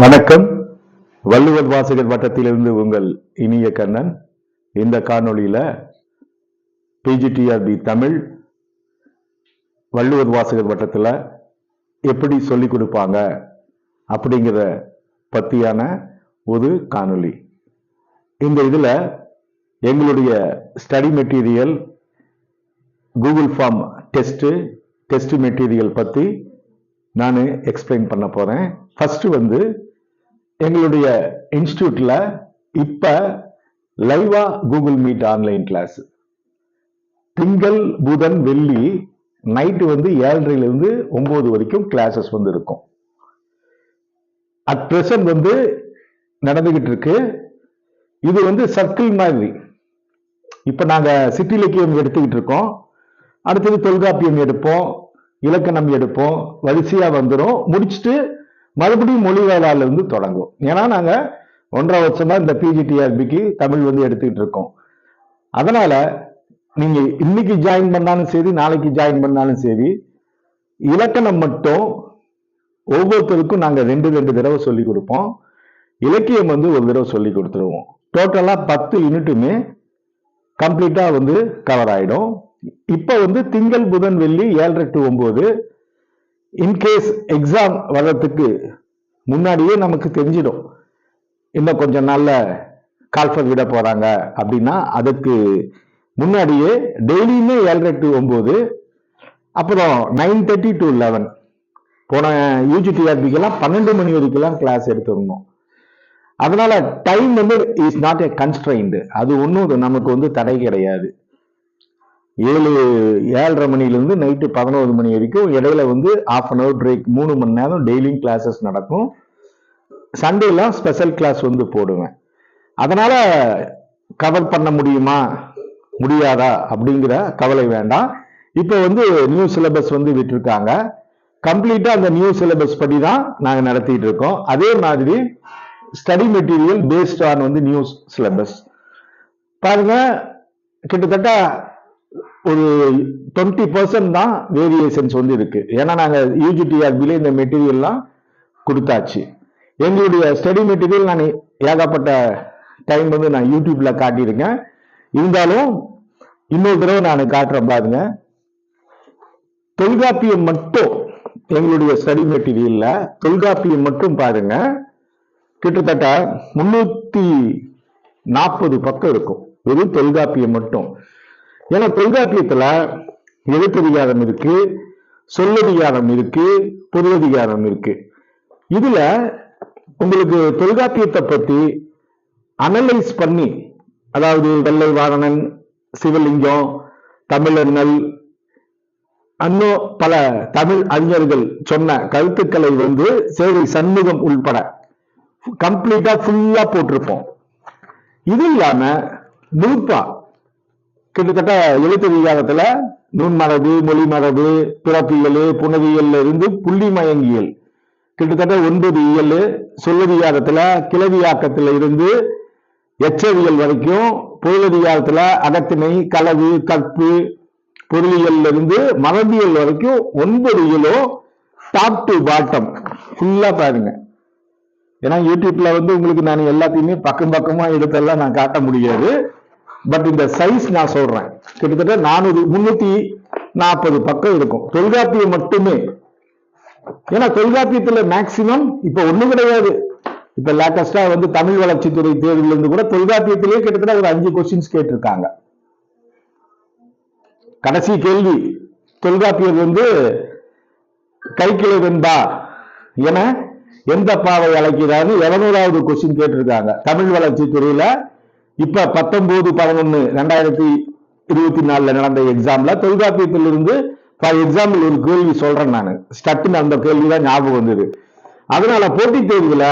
வணக்கம். வள்ளுவர் வாசகர் வட்டத்திலிருந்து உங்கள் இனிய கண்ணன். இந்த காணொளியில பிஜிடிஆர்பி தமிழ் வள்ளுவர் வாசகர் வட்டத்தில் எப்படி சொல்லிக் கொடுப்பாங்க அப்படிங்கிற பத்தியான ஒரு காணொளி. இந்த இதில் எங்களுடைய study material Google form test test material பற்றி நான் எக்ஸ்பிளைன் பண்ண போறேன். ஃபர்ஸ்ட் வந்து எங்களுடைய இன்ஸ்டியூட்டில் இப்போ லைவா கூகுள் மீட் ஆன்லைன் கிளாஸ் திங்கள் புதன் வெள்ளி நைட்டு வந்து ஏழரைலேருந்து ஒம்பது வரைக்கும் கிளாஸஸ் வந்து இருக்கும். அட் ப்ரெசன்ட் வந்து நடந்துகிட்டு இருக்கு. இது வந்து சர்க்கிள் மாதிரி. இப்போ நாங்கள் சிட்டி இலக்கியம் எடுத்துக்கிட்டு இருக்கோம். அடுத்தது தொல்காப்பியம் எடுப்போம். இலக்கணம் எடுப்போம் வரிசையா வந்துடும் முடிச்சுட்டு மறுபடியும் மொழி வேளால இருந்து தொடங்கும் ஏன்னா நாங்க ஒன்றரை வருஷமா இந்த பிஜிடிஆர்பிக்கு தமிழ் வந்து எடுத்துக்கிட்டு இருக்கோம். அதனால நீங்க இன்னைக்கு ஜாயின் பண்ணாலும் சரி நாளைக்கு ஜாயின் பண்ணாலும் சரி இலக்கணம் மட்டும் ஒவ்வொருத்தருக்கும் நாங்க ரெண்டு ரெண்டு தடவை சொல்லி கொடுப்போம். இலக்கியம் வந்து ஒரு தடவை சொல்லி கொடுத்துருவோம். டோட்டலா பத்து யூனிட்டுமே கம்ப்ளீட்டா வந்து கவர் ஆயிடும். இப்போ வந்து திங்கள் புதன் வெள்ளி ஏழரை டு ஒம்பது இன்கேஸ் எக்ஸாம் வர்றதுக்கு முன்னாடியே நமக்கு தெரிஞ்சிடும். இன்னும் கொஞ்சம் நாளில் கால்ஃபர் விட போகிறாங்க அப்படின்னா அதுக்கு முன்னாடியே டெய்லியுமே ஏழரை டு ஒம்பது அப்புறம் நைன் தேர்ட்டி டு லெவன் போன யூஜிடிஆர்பிக்கெல்லாம் பன்னெண்டு மணி வரைக்கும்லாம் கிளாஸ் எடுத்துருந்தோம் அதனால டைம் வந்து இஸ் நாட் ஏ கன்ஸ்ட்ரைண்டு அது ஒன்றும் நமக்கு வந்து தடை கிடையாது. ஏழு ஏழரை மணிலேருந்து நைட்டு பதினோரு மணி வரைக்கும் இடையில வந்து ஆஃப் அன் ஹவர் பிரேக் மூணு மணி நேரம் டெய்லியும் கிளாஸஸ் நடக்கும். சண்டேலாம் ஸ்பெஷல் கிளாஸ் வந்து போடுவேன். அதனால் கவர் பண்ண முடியுமா? முடியாதா? அப்படிங்கிற கவலை வேண்டாம். இப்போ வந்து நியூ சிலபஸ் வந்து விட்டுருக்காங்க. கம்ப்ளீட்டாக அந்த நியூ சிலபஸ் படி தான் நாங்கள் நடத்திட்டு இருக்கோம். அதே மாதிரி ஸ்டடி மெட்டீரியல் பேஸ்ட் ஆன் வந்து நியூ சிலபஸ் பாருங்க கிட்டத்தட்ட ஒரு டுவெண்ட்டி பர்சன்ட் தான் வேரியேஷன்ஸ் வந்து இருக்கு ஏன்னா நாங்கள் யூஜிடிஆர்பியில் இந்த மெட்டீரியல்லாம் கொடுத்தாச்சு. எங்களுடைய ஸ்டடி மெட்டீரியல் நான் ஏகப்பட்ட டைம் வந்து நான் யூடியூப்ல காட்டியிருக்கேன். இருந்தாலும் இன்னொரு தடவை நான் காட்டுறேன் பாருங்க. தொல்காப்பியம் மட்டும் எங்களுடைய ஸ்டடி மெட்டீரியல்ல தொல்காப்பியம் மட்டும் பாருங்க. கிட்டத்தட்ட முன்னூத்தி நாற்பது பக்கம் இருக்கும். வெறும் தொல்காப்பியம் மட்டும். ஏன்னா தொல்காப்பியத்துல எழுத்ததிகாரம் இருக்கு சொல்லதிகாரம் இருக்கு பொருளதிகாரம் இருக்கு. இதுல உங்களுக்கு தொல்காப்பியத்தை பத்தி அனலைஸ் பண்ணி அதாவது வெள்ளை வாரணன் சிவலிங்கம் தமிழர்கள் இன்னும் பல தமிழ் அறிஞர்கள் சொன்ன கருத்துக்களை வந்து சேவை சண்முகம் உள்பட கம்ப்ளீட்டா ஃபுல்லா போட்டிருப்போம். இது இல்லாம நூற்பா கிட்டத்தட்ட எழுத்து விகாரத்துல நுண்மரபு மொழிமரபு பிறப்பியல் புனவியல்ல இருந்து புள்ளி மயங்கியல். கிட்டத்தட்ட ஒன்பது இயல் சொல்லதிகாரத்துல கிளவியாக்கத்துல இருந்து எச்சவியல் வரைக்கும் பொருளதிகாரத்துல அகத்திணை களவு கற்பு பொருளியல்ல இருந்து மரபியல் வரைக்கும் ஒன்பது இயலும் டாப் டு பாட்டம் ஃபுல்லா பாருங்க. ஏன்னா யூடியூப்ல வந்து உங்களுக்கு நான் எல்லாத்தையுமே பக்கம் பக்கமா எடுத்தெல்லாம் நான் காட்ட முடியாது. பட் இந்த சைஸ் நான் சொல்றேன். கிட்டத்தட்ட நானூறு முன்னூத்தி நாற்பது பக்கம் இருக்கும். தொல்காப்பியம் மட்டுமே. ஏன்னா தொல்காப்பியத்துல மேக்சிமம் இப்ப ஒண்ணும் கிடையாது. இப்ப லேட்டஸ்டா வந்து தமிழ் வளர்ச்சித்துறை தேர்வுல இருந்து கூட தொல்காப்பியத்திலேயே கிட்டத்தட்ட ஒரு அஞ்சு கொஸ்டின்ஸ் கேட்டிருக்காங்க. கடைசி கேள்வி தொல்காப்பியர் வந்து கைக்கிளை வெண்பா என எந்த பாவை அழைக்கிறாரு? எழுநூறாவது கொஸ்டின் கேட்டிருக்காங்க. தமிழ் வளர்ச்சி துறையில இப்ப பத்தொன்பது பதினொன்னு ரெண்டாயிரத்தி இருபத்தி நாலுல நடந்த எக்ஸாம்ல தொல்காப்பியத்தில் இருந்து ஃபார் எக்ஸாம்பிள் ஒரு கேள்வி சொல்றேன் நான். ஸ்டட்டுன்னு அந்த கேள்வி தான் ஞாபகம் வந்தது. அதனால போட்டித் தேர்வுல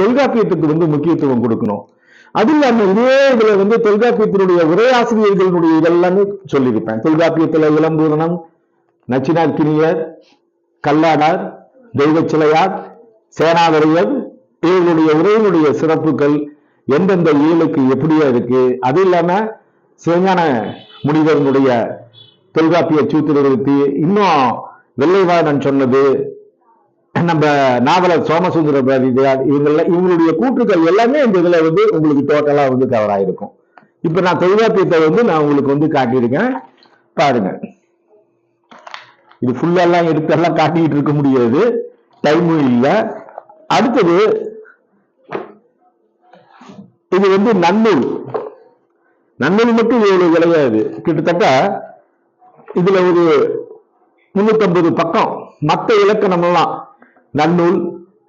தொல்காப்பியத்துக்கு வந்து முக்கியத்துவம் கொடுக்கணும். அது இல்லாம இதே இதுல வந்து தொல்காப்பியத்தினுடைய உரையாசிரியர்களுடைய இதெல்லாமே சொல்லியிருப்பேன். தொல்காப்பியத்துல இளம்பூரணம் நச்சினார் கிணியர் கல்லாடார் தெய்வச்சிலையார் சேனாவரையர் இவர்களுடைய உரையினுடைய சிறப்புகள் எந்தெந்த இயலுக்கு எப்படியா இருக்கு. அது இல்லாம சிவஞான முனிவர்களுடைய தொல்காப்பிய சூத்திரத்தி இன்னும் வெள்ளைவாணன் சொன்னது. நம்ம நாவலர் சோமசுந்தர பாரதியார் இவங்கள இவங்களுடைய கூற்றுக்கள் எல்லாமே இந்த இதுல வந்து உங்களுக்கு டோட்டலா வந்து கவர் ஆயிருக்கும். இப்ப நான் தொல்காப்பியத்தை வந்து நான் உங்களுக்கு வந்து காட்டியிருக்கேன். பாருங்க. இது ஃபுல்லெல்லாம் எடுத்து எல்லாம் காட்டிக்கிட்டு இருக்க முடியாது. டைமும் இல்லை. அடுத்தது இது வந்து நன்னூல் நன்னூல் மட்டும் இவ்வளவு கிடையாது கிட்டத்தட்ட இதுல ஒரு முன்னூத்தம்பது பக்கம் மற்ற இலக்கணம் எல்லாம் நன்னூல்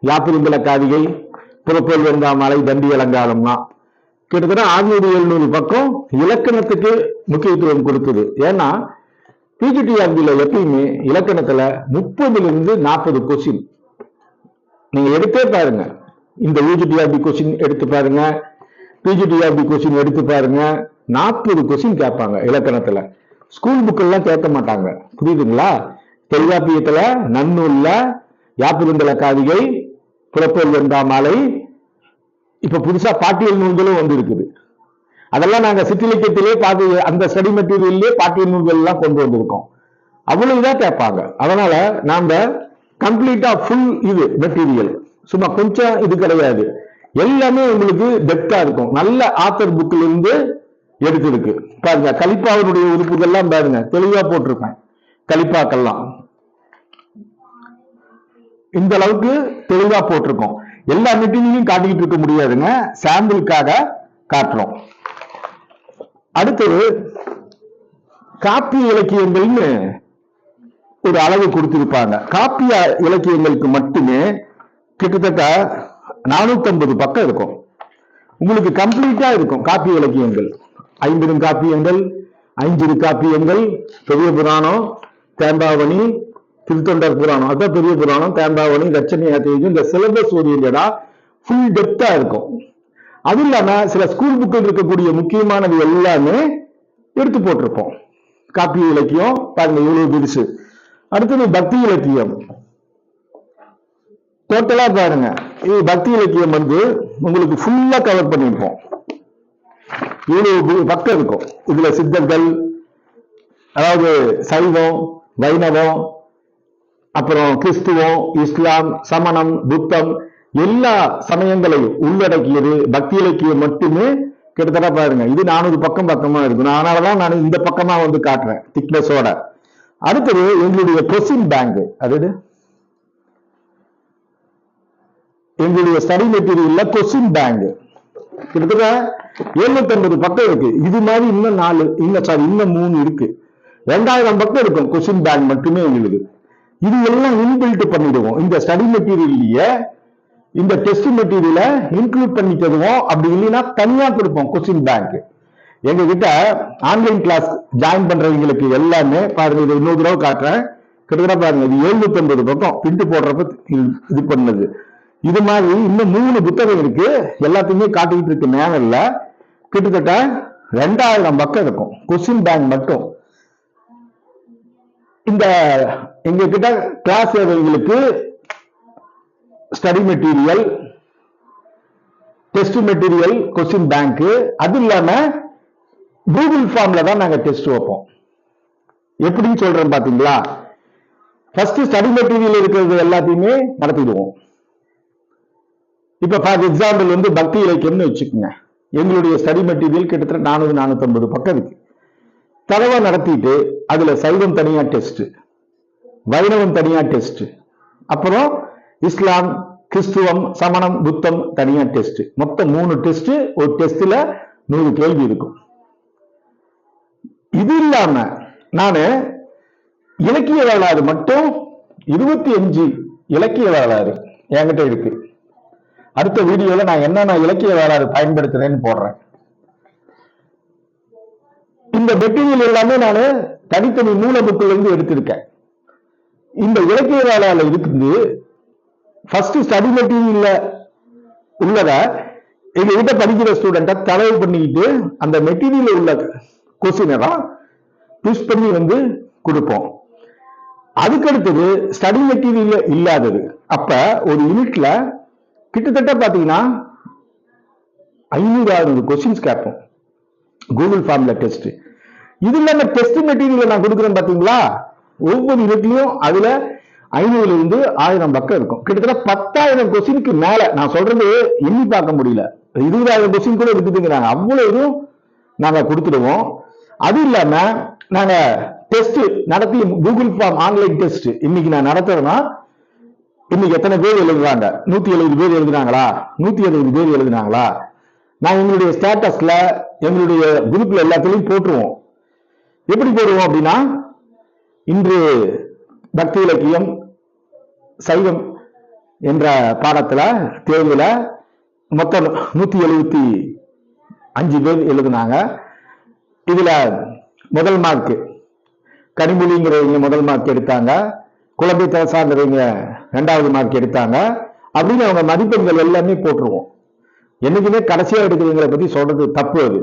யாப்பிருந்தல காதிகை புறப்போல் வெந்தாமலை தண்டி அலங்காரம்லாம் கிட்டத்தட்ட ஆறுநூறு எழுநூறு பக்கம் இலக்கணத்துக்கு முக்கியத்துவம் கொடுத்தது. ஏன்னா பிஜிடிஆர்பியில எப்பயுமே இலக்கணத்துல முப்பதுல இருந்து நாற்பது கொஸ்டின் நீங்க எடுத்தே பாருங்க. இந்த யூஜிடிஆர்பி கொஸ்டின் எடுத்து பாருங்க. பிஜிடிஆர்பி கொஸ்டின் எடுத்து பாருங்க. நாற்பது கொஸ்டின் கேட்பாங்க இலக்கணத்துல. ஸ்கூல் புக் எல்லாம் கேட்க மாட்டாங்க. புரியுதுங்களா? தொல்காப்பியத்துல நன்னூல்ல யாப்பிருந்தல காவிகை புறப்போல் மாலை இப்ப புதுசா பாட்டியல் நூல்களும் வந்து இருக்குது அதெல்லாம் நாங்க சிற்றிலக்கியத்திலே பார்த்து அந்த ஸ்டடி மெட்டீரியல்லே பாட்டியல் நூல்கள் எல்லாம் கொண்டு வந்திருக்கோம். அவ்வளவுதான் கேட்பாங்க. அதனால நாம கம்ப்ளீட்டா ஃபுல் இது மெட்டீரியல் சும்மா கொஞ்சம் இது கிடையாது. எல்லாமே உங்களுக்கு டெப்தா இருக்கும். நல்ல ஆத்தர் புக்ல இருந்து எடுத்திருக்கு. பாருங்க கலிப்பாவினுடைய உறுப்புகள்லாம் பாருங்க தெளிவா போட்டிருப்பேன். கலிப்பாக்கெல்லாம் இந்த அளவுக்கு தெளிவா போட்டிருக்கோம். எல்லா மெட்டீரியலையும் காட்டிக்கிட்டு இருக்க முடியாதுங்க. சாம்பிளுக்காக காட்டுறோம். அடுத்தது காப்பி இலக்கியங்கள்னு ஒரு அளவு கொடுத்திருப்பாங்க. காப்பிய இலக்கியங்களுக்கு மட்டுமே கிட்டத்தட்ட 450 பக்கம் இருக்கும். உங்களுக்கு கம்ப்ளீட்டா இருக்கும். காப்பி இலக்கியங்கள் ஐம்பெரும் காப்பியங்கள் ஐஞ்சிறு காப்பியங்கள் பெரிய புராணம் தேம்பாவணி திருத்தொண்டர் புராணம். அதான் பெரிய புராணம். தேம்பாவணி ரச்சனையாத்திரிக்கும் இந்த சிலபஸ் ஓரியன்டா ஃபுல் டெப்தா இருக்கும். அது இல்லாம சில ஸ்கூல் புக்கில் இருக்கக்கூடிய முக்கியமானது எல்லாமே எடுத்து போட்டிருப்போம். காப்பிய இலக்கியம் பாருங்க இவ்வளவு பெருசு. அடுத்தது பக்தி இலக்கியம் டோட்டலா பாருங்க. இது பக்தி இலக்கியம் வந்து உங்களுக்கு ஃபுல்லா கவர் பண்ணியிருப்போம். இவ்வளவு பக்கம் இருக்கும். இதுல சித்தர்கள் அதாவது சைவம் வைணவம் அப்புறம் கிறிஸ்துவம் இஸ்லாம் சமணம் புத்தம் எல்லா சமயங்களையும் உள்ளடக்கியது பக்தி இலக்கியம் மட்டுமே கிட்டத்தட்ட பாருங்க. இது நானூறு பக்கம் பக்கமா இருக்கும். அதனாலதான் நான் இந்த பக்கமா வந்து காட்டுறேன். திக்னஸோட. அடுத்தது எங்களுடைய கொஸ்டின் பேங்க் அது எங்களுடைய ஸ்டடி மெட்டீரியல்ல கொஸ்டின் பேங்க் கிட்டத்தட்ட 750 பக்கம் இருக்கு. இது மாதிரி இன்னும் நாலு இன்னும் சாரி இன்னும் மூணு இருக்கு. ரெண்டாயிரம் பக்கம் இருக்கும் கொஸ்டின் பேங்க் மட்டுமே எங்களுக்கு. இது எல்லாம் இன்பில்ட் பண்ணிடுவோம். இந்த ஸ்டடி மெட்டீரியல்லையே இந்த டெஸ்ட் மெட்டீரியலை இன்க்ளூட் பண்ணி தருவோம் அப்படி இல்லைன்னா தனியா கொடுப்போம் கொஸ்டின் பேங்க் எங்க கிட்ட ஆன்லைன் கிளாஸ் ஜாயின் பண்றவங்களுக்கு எல்லாமே பாருங்க இது இன்னொரு தடவை காட்டுறேன். கிட்டத்தட்ட பாருங்க இது 750 பக்கம் பிரிண்ட் போடுறப்ப இது- இது பண்ணது. இது மாதிரி இன்னும் மூணு புத்தகம் இருக்கு. எல்லாத்தையுமே காட்டிக்கிட்டு இருக்கு நேரல்ல கிட்டத்தட்ட ரெண்டாயிரம் பக்கம் இருக்கும். கொஸ்டின் பேங்க் மட்டும். இந்த எங்க கிட்ட கிளாஸ் சேவைகளுக்கு study material test material question bank அது இல்லாம கூகுள் ஃபார்ம்ல தான் நாங்க டெஸ்ட் வைப்போம். எப்படின்னு சொல்றேன் பாத்தீங்களா? ஃபர்ஸ்ட் ஸ்டடி மெட்டீரியல் இருக்கிறது எல்லாத்தையுமே நடத்திடுவோம். இப்ப ஃபார் எக்ஸாம்பிள் வந்து பக்தி இலக்கியம்னு வச்சுக்கோங்க. எங்களுடைய ஸ்டடி மெட்டீரியல் கிட்டத்தட்ட நானூறு நானூத்தம்பது பக்கம் இருக்கு. தரவை நடத்திட்டு அதுல சைவம் தனியா டெஸ்ட் வைணவம் தனியா டெஸ்ட் அப்புறம் இஸ்லாம் கிறிஸ்துவம் சமணம் புத்தம் தனியா டெஸ்ட் மொத்தம் மூணு டெஸ்ட் ஒரு டெஸ்ட்ல நூறு கேள்வி இருக்கும். இது இல்லாம நானு இலக்கிய வரலாறு மட்டும் இருபத்தி அஞ்சு இலக்கிய வரலாறு என்கிட்ட இருக்கு. அடுத்த வீடியோல நான் என்னென்ன இலக்கிய வரலாறு பயன்படுத்துறேன்னு போடுறேன். இந்த மெட்டீரியல் எல்லாமே நான் தனித்தனி மூல புக்கில் இருந்து எடுத்திருக்கேன். இந்த இலக்கிய வேளால இருக்குது ஃபர்ஸ்ட் ஸ்டடி மெட்டீரியல்ல உள்ளத எங்க கிட்ட படிக்கிற ஸ்டூடெண்ட்டை தலைவு பண்ணிக்கிட்டு அந்த மெட்டீரியல் உள்ள கொஸ்டினை தான் ட்விஸ்ட் பண்ணி வந்து கொடுப்போம். அதுக்கடுத்தது ஸ்டடி மெட்டீரியல் இல்லாதது. அப்ப ஒரு யூனிட்ல கிட்டத்தட்ட பார்த்தீங்கன்னா ஐநூறு அறுநூறு கொஸ்டின்ஸ் கேட்போம். கூகுள் ஃபார்ம்ல டெஸ்ட் இது இல்லாமல் டெஸ்ட் மெட்டீரியல் நான் கொடுக்குறேன் பார்த்தீங்களா? ஒவ்வொரு யூனிட்லயும் அதுல ஐநூறுல இருந்து ஆயிரம் பக்கம் இருக்கும். கிட்டத்தட்ட பத்தாயிரம் கொஸ்டினுக்கு மேல நான் சொல்றது எண்ணி பார்க்க முடியல. இருபதாயிரம் கொஸ்டின் கூட இருக்குதுங்கிறாங்க. அவ்வளோ இதுவும் நாங்க கொடுத்துடுவோம். அது இல்லாம நாங்க டெஸ்ட் நடத்தி கூகுள் ஃபார்ம் ஆன்லைன் டெஸ்ட் இன்னைக்கு நான் நடத்துறேன்னா இன்னைக்கு எத்தனை பேர் எழுதுறாங்க? நூத்தி எழுபது பேர் எழுதுனாங்களா? நூத்தி எழுபது பேர் எழுதுனாங்களா? நான் எங்களுடைய ஸ்டேட்டஸ்ல எங்களுடைய குரூப்ல எல்லாத்துலயும் போட்டுருவோம். எப்படி போடுவோம் அப்படின்னா இன்று பக்தி இலக்கியம் சைவம் என்ற பாடத்துல தேர்வுல மொத்தம் நூத்தி எழுபத்தி அஞ்சு பேர் எழுதுனாங்க. இதுல முதல் மார்க் கனிமொழிங்கிறவங்க முதல் மார்க் எடுத்தாங்க. குழந்தை தலசாங்கிறவங்க ரெண்டாவது மார்க் எடுத்தாங்க. அப்படின்னு அவங்க மதிப்பெண்கள் எல்லாமே போட்டுருவோம். என்னைக்குமே கடைசியா எடுக்கிறவங்களை பத்தி சொல்றது தப்பு அது.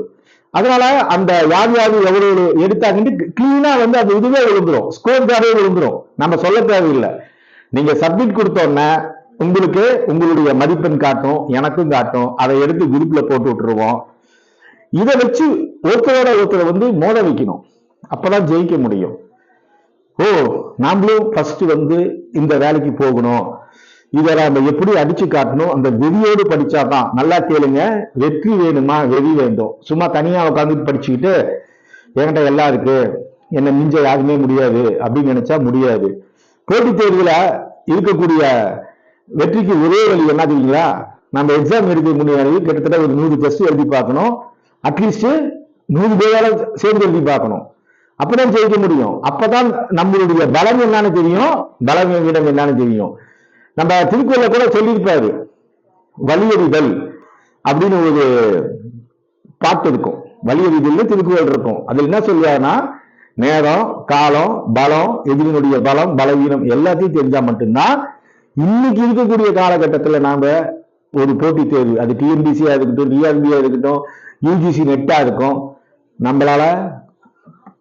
அதனால அந்த யார் யார் எவ்வளவு எடுத்தாங்கன்னு கிளீனா வந்து அது இதுவே விழுந்துரும். ஸ்கோர் கார்டே விழுந்துரும். நம்ம சொல்ல தேவையில்லை. நீங்க சப்மிட் கொடுத்தோன்னே உங்களுக்கு உங்களுடைய மதிப்பெண் காட்டும் எனக்கும் காட்டும். அதை எடுத்து குரூப்ல போட்டு விட்டுருவோம். இதை வச்சு ஒருத்தரோட ஒருத்தரை வந்து மோத வைக்கணும். அப்பதான் ஜெயிக்க முடியும். ஓ நாமளும் ஃபர்ஸ்ட் வந்து இந்த வேலைக்கு போகணும். இதை நம்ம எப்படி அடிச்சு காட்டணும்? அந்த வெறியோடு படிச்சாதான். நல்லா கேளுங்க. வெற்றி வேணுமா? வெறி வேண்டும். சும்மா தனியா உட்காந்து படிச்சுக்கிட்டு என்கிட்ட எல்லாம் இருக்கு. என்ன மிஞ்ச யாருமே முடியாது. அப்படின்னு நினைச்சா முடியாது. போட்டித் தேர்வுல இருக்கக்கூடிய வெற்றிக்கு ஒரே வழி என்ன தெரியுங்களா? நம்ம எக்ஸாம் எழுதி முன்னாடி கிட்டத்தட்ட ஒரு நூறு டெஸ்ட் எழுதி பார்க்கணும். அட்லீஸ்ட் நூறு பேரால சேர்ந்து எழுதி பார்க்கணும். அப்பதான் ஜெயிக்க முடியும். அப்பதான் நம்மளுடைய பலம் என்னன்னு தெரியும். பலவீனம் என்னன்னு தெரியும். நம்ம திருக்குறளை கூட சொல்லியிருப்பாரு. வலியறிதல் அப்படின்னு ஒரு பாட்டு இருக்கும். வலியறிதல் திருக்குறள் இருக்கும். அதுல என்ன சொல்லுவாருன்னா நேரம் காலம் பலம் எதிரினுடைய பலம் பலவீனம் எல்லாத்தையும் தெரிஞ்சா மட்டும்தான் இன்னைக்கு இருக்கக்கூடிய காலகட்டத்துல நாம ஒரு போட்டித் தேர்வு. அது டிஎன்பிசியா இருக்கட்டும் டிஆர்பியா இருக்கட்டும் யூஜிசி நெட்டா இருக்கும். நம்மளால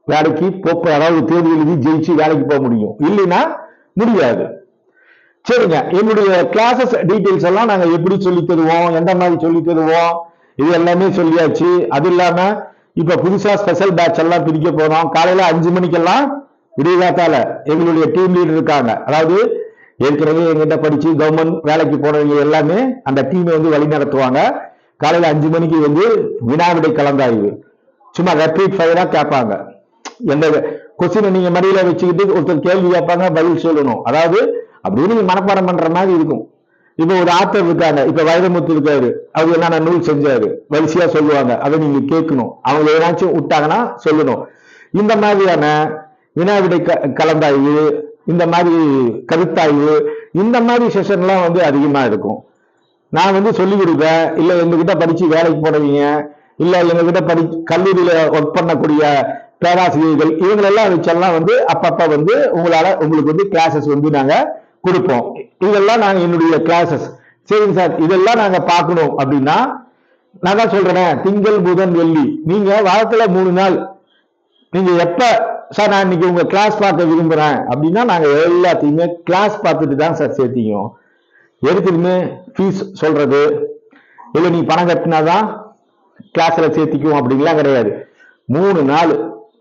வேலைக்கு போப்ப அதாவது தேர்வு எழுதி ஜெயிச்சு வேலைக்கு போக முடியும். இல்லைன்னா முடியாது. சரிங்க. என்னுடைய கிளாஸஸ் டீட்டெயில்ஸ் எல்லாம் நாங்க எப்படி சொல்லி தருவோம்? எந்த மாதிரி சொல்லி தருவோம்? இது எல்லாமே சொல்லியாச்சு. அது இல்லாம இப்ப புதுசா ஸ்பெஷல் பேட்ச் எல்லாம் பிரிக்க போறோம். காலையில அஞ்சு மணிக்கெல்லாம் விடியகாத்தால எங்களுடைய டீம் லீடர் இருக்காங்க. அதாவது ஏற்கனவே எங்கிட்ட படிச்சு கவர்மெண்ட் வேலைக்கு போனவங்க எல்லாமே அந்த டீமை வந்து வழி நடத்துவாங்க. காலையில அஞ்சு மணிக்கு வந்து வினாவிடை கலந்தாய்வு. சும்மா ரெப்பீட் ஃபயரா கேட்பாங்க எந்த கொஸ்டினை நீங்க மடியில வச்சுக்கிட்டு ஒருத்தர் கேள்வி கேட்பாங்க பதில் சொல்லணும். அதாவது அப்படியே நீங்க மனப்பாடம் பண்ற மாதிரி இருக்கும். இப்ப ஒரு ஆத்தர் இருக்காங்க இப்ப வைரமுத்து இருக்காரு. அவர் என்னென்ன நூல் செஞ்சாரு? வரிசையா சொல்லுவாங்க. அதை நீங்க கேட்கணும். அவங்க ஏதாச்சும் விட்டாங்கன்னா சொல்லணும். இந்த மாதிரியான வினாவிடை க கலந்தாய்வு இந்த மாதிரி கருத்தாய்வு இந்த மாதிரி செஷன்லாம் வந்து அதிகமா இருக்கும். நான் வந்து சொல்லிக் கொடுப்பேன். இல்ல எங்ககிட்ட படிச்சு வேலைக்கு போனவங்க இல்ல எங்ககிட்ட படி கல்லூரியில ஒர்க் பண்ணக்கூடிய பேராசிரியர்கள் இவங்களெல்லாம் வச்செல்லாம் வந்து அப்பப்போ வந்து உங்களால் உங்களுக்கு வந்து கிளாஸஸ் வந்து நாங்கள் கொடுப்போம். இதெல்லாம் நாங்கள் என்னுடைய கிளாஸஸ் சரிங்க சார். இதெல்லாம் நாங்கள் பார்க்கணும் அப்படின்னா நான் தான் சொல்கிறேன் திங்கள் புதன் வெள்ளி. நீங்கள் வாரத்தில் மூணு நாள். நீங்கள் எப்போ சார் நான் இன்னைக்கு உங்கள் கிளாஸ் பார்க்க விரும்புகிறேன் அப்படின்னா நாங்கள் எல்லாத்தையுமே கிளாஸ் பார்த்துட்டு தான் சார் சேர்த்திக்கும் எதுக்குமே ஃபீஸ் சொல்கிறது இல்லை நீ பணம் கட்டினாதான் கிளாஸில் சேர்த்திக்கும் அப்படின்லாம் கிடையாது. மூணு நாள்.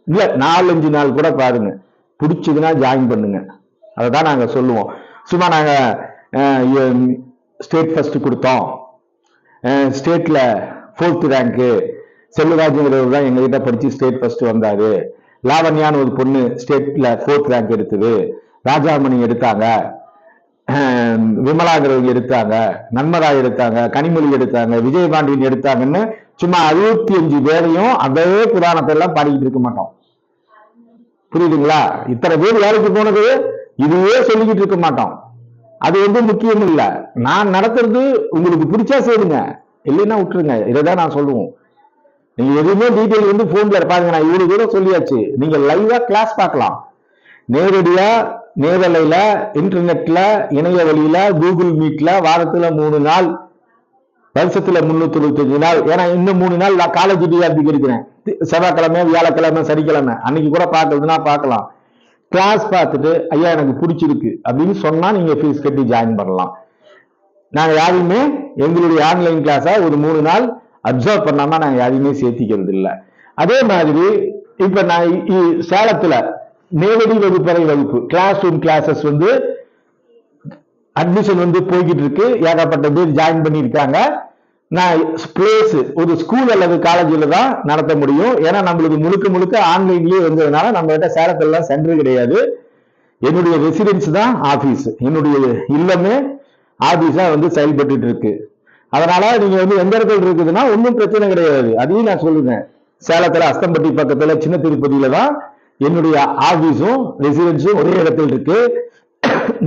இல்லை நாலஞ்சு நாள் கூட பாருங்க. பிடிச்சதுன்னா ஜாயின் பண்ணுங்க. அதை தான் நாங்கள் சொல்லுவோம். சும்மா நாங்கள் ஸ்டேட் ஃபஸ்ட்டு கொடுத்தோம். ஸ்டேட்டில் ஃபோர்த் ரேங்க்கு செல்வராஜுங்கிறவர் தான் எங்ககிட்ட படித்து ஸ்டேட் ஃபஸ்ட்டு வந்தார். லாவண்யான்னு ஒரு பொண்ணு ஸ்டேட்டில் ஃபோர்த் ரேங்க் எடுத்தது. ராஜாமணி எடுத்தாங்க. விமலாங்கிறவங்க எடுத்தாங்க. நன்மதா எடுத்தாங்க. கனிமொழி எடுத்தாங்க. விஜயபாண்டியன் எடுத்தாங்கன்னு சும்மா அறுபத்தி அஞ்சு பேரையும் அதே புராணத்தை எல்லாம் பாடிக்கிட்டு இருக்க மாட்டோம். புரியுதுங்களா? இத்தனை பேர் வேலைக்கு போனது இதுவே சொல்லிக்கிட்டு இருக்க மாட்டோம். அது வந்து முக்கியம் இல்லை. நான் நடத்துறது உங்களுக்கு பிடிச்சா செய்யுங்க இல்லைன்னா விட்டுருங்க. இதைதான் நான் சொல்லுவோம். நீங்க எதுவுமே டீட்டெயில் வந்து போன்ல பாருங்க. நான் இவ்வளவு தூரம் சொல்லியாச்சு. நீங்க லைவா கிளாஸ் பார்க்கலாம். நேரடியா நேரலையில இன்டர்நெட்ல இணைய வழியில கூகுள் மீட்ல வாரத்துல மூணு நாள் வருஷத்துல முன்னூத்தி இருபத்தஞ்சு நாள். ஏன்னா இன்னும் மூணு நாள் நான் காலேஜ் டிஆர்பிக்கு இருக்கிறேன் செவ்வாய்க்கிழமை வியாழக்கிழமை சனிக்கிழமை. அன்னைக்கு கூட பார்க்கறதுனா பார்க்கலாம். கிளாஸ் பார்த்துட்டு ஐயா எனக்கு பிடிச்சிருக்கு. அப்படின்னு சொன்னா நீங்க ஃபீஸ் கட்டி ஜாயின் பண்ணலாம். நாங்கள் யாரையுமே எங்களுடைய ஆன்லைன் கிளாஸை ஒரு மூணு நாள் அப்சர்வ் பண்ணாம நாங்கள் யாரையுமே சேர்த்திக்கிறது இல்லை அதே மாதிரி இப்ப நான் இ- சேலத்துல நேரடி வகுப்பறை வகுப்பு கிளாஸ் ரூம் கிளாஸஸ் வந்து அட்மிஷன் வந்து போய்கிட்டு இருக்கு ஏகப்பட்ட பேர் ஜாயின் பண்ணியிருக்காங்க. நான் பிளேஸ் ஒரு ஸ்கூல் அல்லது காலேஜில் தான் நடத்த முடியும். ஏன்னா நம்மளுக்கு முழுக்க முழுக்க ஆன்லைன்லேயே வந்ததுனால நம்மகிட்ட சேலத்திலலாம் சென்டர் கிடையாது. என்னுடைய ரெசிடென்ஸ் தான் ஆஃபீஸ் என்னுடைய இல்லமே ஆஃபீஸாக வந்து செயல்பட்டு இருக்கு அதனால நீங்க வந்து எந்த இடத்துல இருக்குதுன்னா ஒன்றும் பிரச்சனை கிடையாது. அதையும் நான் சொல்லுவேன் சேலத்தில் அஸ்தம்பட்டி பக்கத்தில் சின்ன திருப்பதியில தான் என்னுடைய ஆஃபீஸும் ரெசிடென்ஸும் ஒரே இடத்துல இருக்கு.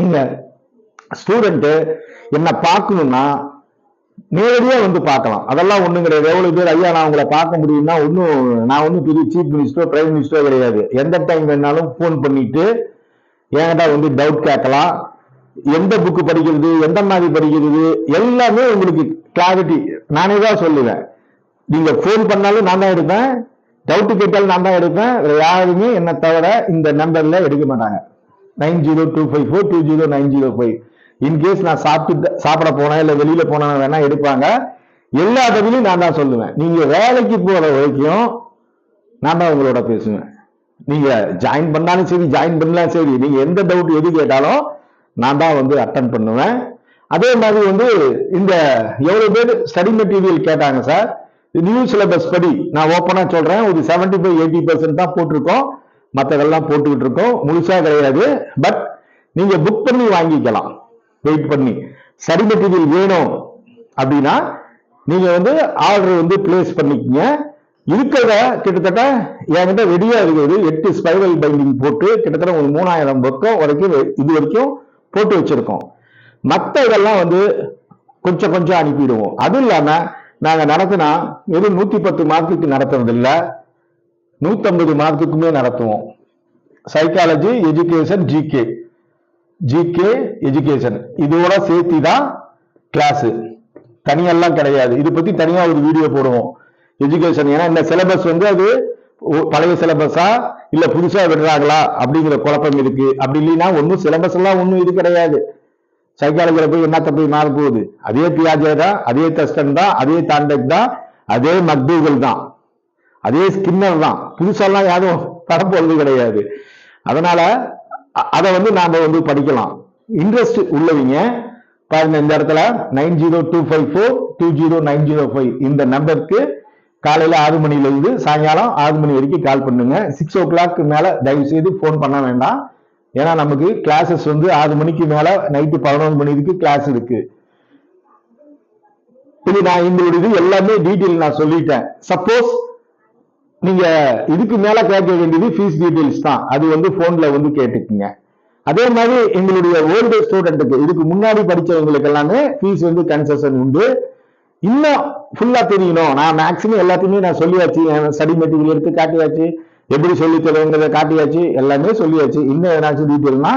நீங்க ஸ்டூடெண்ட்டு என்னை பார்க்கணும்னா நேரடியாக வந்து பார்க்கலாம். அதெல்லாம் ஒன்றும் கிடையாது. எவ்வளோ பேர் ஐயா நான் உங்களை பார்க்க முடியும்னா ஒன்றும் நான் ஒன்றும் பெரிய சீஃப் மினிஸ்டரோ பிரைம் மினிஸ்டரோ கிடையாது. எந்த டைம் வேணாலும் ஃபோன் பண்ணிட்டு என்கிட்ட வந்து டவுட் கேட்கலாம். எந்த புக்கு படிக்கிறது எந்த மாதிரி படிக்கிறது எல்லாமே உங்களுக்கு கிளாரிட்டி நானே தான் சொல்லுவேன். நீங்க ஃபோன் பண்ணாலும் நான் தான் எடுப்பேன். டவுட் கேட்டாலும் நான் தான் எடுப்பேன். வேற யாருமே என்னை தவிர இந்த நம்பர்ல எடுக்க மாட்டாங்க. Nine zero two five four two zero nine zero five in case நான் சாப்பிட்டு சாப்பிட போனேன் இல்லை வெளியில போனேன் வேணா எடுப்பாங்க. எல்லா தகவலையும் நான் தான் சொல்லுவேன். நீங்க வேலைக்கு போற வரைக்கும் நான் தான் உங்களோட பேசுவேன். நீங்க ஜாயின் பண்ணாலும் சரி ஜாயின் பண்ணலாம் சரி நீங்க எந்த டவுட் எது கேட்டாலும் நான் தான் வந்து அட்டன் பண்ணுவேன். அதே மாதிரி வந்து இந்த எவ்வளவு பேர் ஸ்டடி மெட்டீரியல் கேட்டாங்க சார் நியூ சிலபஸ் படி நான் ஓப்பனா சொல்றேன். ஒரு 75 ஃபைவ் எயிட்டி பர்சன்ட் தான் போட்டிருக்கோம். மற்றதெல்லாம் போட்டுக்கிட்டு இருக்கோம். முழுசா கிடையாது. பட் நீங்க புக் பண்ணி வாங்கிக்கலாம். வெயிட் பண்ணி. சரி மெட்டீரியல் வேணும் அப்படின்னா நீங்க வந்து ஆர்டர் வந்து பிளேஸ் பண்ணிக்கங்க. இருக்கிறத கிட்டத்தட்ட என்கிட்ட ரெடியா இருக்குது. எட்டு ஸ்பைரல் பைண்டிங் போட்டு கிட்டத்தட்ட ஒரு மூணாயிரம் பக்கம் வரைக்கும் இது வரைக்கும் போட்டு வச்சிருக்கோம். மற்ற இதெல்லாம் வந்து கொஞ்சம் கொஞ்சம் அனுப்பிடுவோம். அதுவும் இல்லாம நாங்க நடத்தினா வெறும் நூத்தி பத்து மார்க்குக்கு நடத்துறது இல்ல நூத்தம்பது மார்க்குக்குமே நடத்துவோம். Psychology education GK GK education இதோட சேர்த்து தான் கிளாஸ் தனியெல்லாம் கிடையாது. இது பத்தி தனியா ஒரு வீடியோ போடுவோம். எஜுகேஷன் ஏன்னா இந்த சிலபஸ் வந்து அது பழைய சிலபஸா இல்ல புதுசா விடுறாங்களா அப்படிங்கிற குழப்பம் இருக்கு. அப்படி இல்லைன்னா ஒன்றும் சிலபஸ் எல்லாம் ஒன்றும் இது கிடையாது. சைக்காலஜில போய் என்னத்த போய் மாற போகுது? அதே பியாஜே தான் அதே தஸ்டன் தான் அதே தாண்டக் தான் அதே மக்தூகள் தான். அதே ஸ்கின்னர் தான். புதுசாலாம் யாரும் பரப்போறது கிடையாது. அதனால அதை வந்து நாம வந்து படிக்கலாம். இன்ட்ரெஸ்ட் உள்ளவங்க பாருங்க இந்த இடத்துல nine zero two five four two zero nine zero five இந்த நம்பருக்கு காலையில ஆறு மணில இருந்து சாயங்காலம் ஆறு மணி வரைக்கும் கால் பண்ணுங்க. சிக்ஸ் ஓ கிளாக் மேல தயவு செய்து ஃபோன் பண்ண வேண்டாம். ஏன்னா நமக்கு கிளாஸஸ் வந்து ஆறு மணிக்கு மேல நைட்டு பதினொன்று மணி வரைக்கும் கிளாஸ் இருக்கு. இது நான் எங்களுடைய இது எல்லாமே டீட்டெயில் நான் சொல்லிட்டேன். சப்போஸ் நீங்க இதுக்கு மேல கேட்க வேண்டியது ஃபீஸ் டீடைல்ஸ் தான். அது வந்து போன்ல வந்து கேட்டுக்குங்க. அதே மாதிரி எங்களுடைய ஓல்டு ஸ்டூடெண்ட்டுக்கு இதுக்கு முன்னாடி படிச்சவங்களுக்கு எல்லாமே ஃபீஸ் வந்து கன்செஷன் உண்டு. இன்னும் ஃபுல்லா தெரியணும். நான் மேக்ஸிமம் எல்லாத்தையுமே நான் சொல்லியாச்சு. ஸ்டடி மெட்டீரியல் எடுத்து காட்டியாச்சு. எப்படி சொல்லி தருவங்கிறத காட்டியாச்சு. எல்லாமே சொல்லியாச்சு. இன்னும் ஏதாச்சும் டீட்டெயில்னா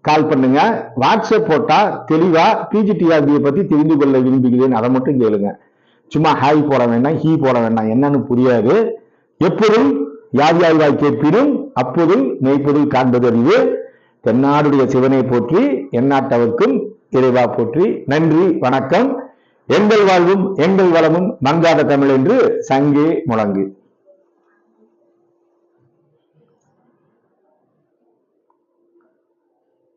கால் பண்ணுங்க. வாட்ஸ்அப் போட்டா தெளிவா பிஜிடிஆர்பியை பத்தி தெரிந்து கொள்ள விரும்புகிறேன். அதை மட்டும் கேளுங்க. சும்மா ஹாய் போட வேண்டாம் ஹீ போட வேண்டாம். என்னன்னு புரியாது. எப்பொருள் யார் யாழ்வாய் கேட்பினும் அப்பொருள் மெய்ப்பொருள் காண்பது அறிவு. தென்னாடுடைய சிவனை போற்றி எந்நாட்டவர்க்கும் இறைவா போற்றி. நன்றி வணக்கம். எங்கள் வாழ்வும் எங்கள் வளமும் மங்காத தமிழ் என்று சங்கே முழங்கு.